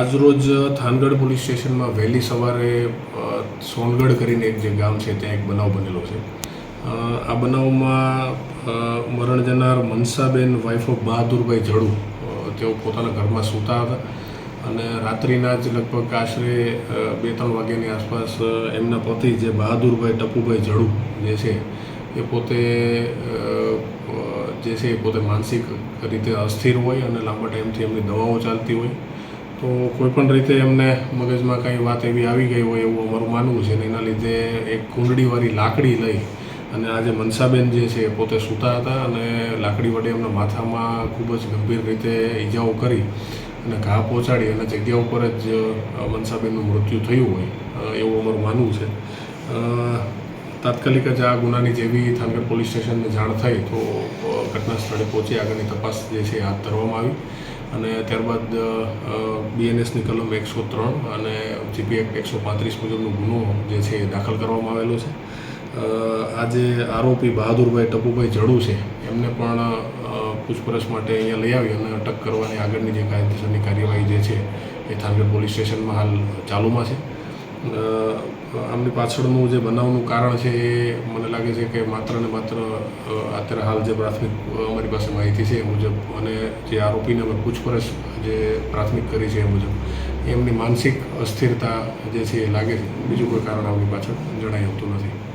આજરોજ થાનગઢ પોલીસ સ્ટેશનમાં વહેલી સવારે સોનગઢ કરીને એક જે ગામ છે, ત્યાં એક બનાવ બનેલો છે. આ બનાવમાં મરણ જનાર મનસાબેન વાઇફ ઓફ બહાદુરભાઈ જડુ તેઓ પોતાના ઘરમાં સૂતા હતા અને રાત્રિના જ લગભગ આશરે બે ત્રણ વાગ્યાની આસપાસ એમના પતિ જે બહાદુરભાઈ ટપુભાઈ જડુ જે છે, એ પોતે જે છે, એ પોતે માનસિક રીતે અસ્થિર હોય અને લાંબા ટાઈમથી એમની દવાઓ ચાલતી હોય. તો કોઈ પણ રીતે એમને મગજમાં કંઈ વાત એવી આવી ગઈ હોય એવું અમારું માનવું છે ને એના લીધે એક કુંડળીવાળી લાકડી લઈ અને આજે મનસાબેન જે છે એ પોતે સૂતા હતા અને લાકડી વડે એમના માથામાં ખૂબ જ ગંભીર રીતે ઈજાઓ કરી અને ઘા પહોંચાડી અને જગ્યા ઉપર જ મનસાબેનનું મૃત્યુ થયું હોય એવું અમારું માનવું છે. તાત્કાલિક જ આ ગુનાની જેવી થાનગઢ પોલીસ સ્ટેશનને જાણ થઈ તો ઘટના સ્થળે પહોંચી આગળની તપાસ જે છે હાથ ધરવામાં આવી. અને ત્યારબાદ બીએનએસની કલમ એકસો ત્રણ અને જીપી એક્ટ એકસો પાંત્રીસ મુજબનો ગુનો જે છે એ દાખલ કરવામાં આવેલો છે. આજે આરોપી બહાદુરભાઈ ટપુભાઈ જડુ છે. એમને પણ પૂછપરછ માટે અહીંયા લઈ આવી અને અટક કરવાની આગળની જે કાયદેસરની કાર્યવાહી જે છે એ થાનગઢ પોલીસ સ્ટેશનમાં હાલ ચાલુમાં છે. આમની પાછળનું જે બનાવનું કારણ છે એ મને લાગે છે કે માત્ર ને માત્ર અત્યારે હાલ જે પ્રાથમિક અમારી પાસે માહિતી છે એ મુજબ અને જે આરોપીને અમે પૂછપરછ જે પ્રાથમિક કરી છે એ મુજબ. એમની માનસિક અસ્થિરતા જે છે એ લાગે છે. બીજું કોઈ કારણ આવની પાછળ જણાઈ આવતું નથી.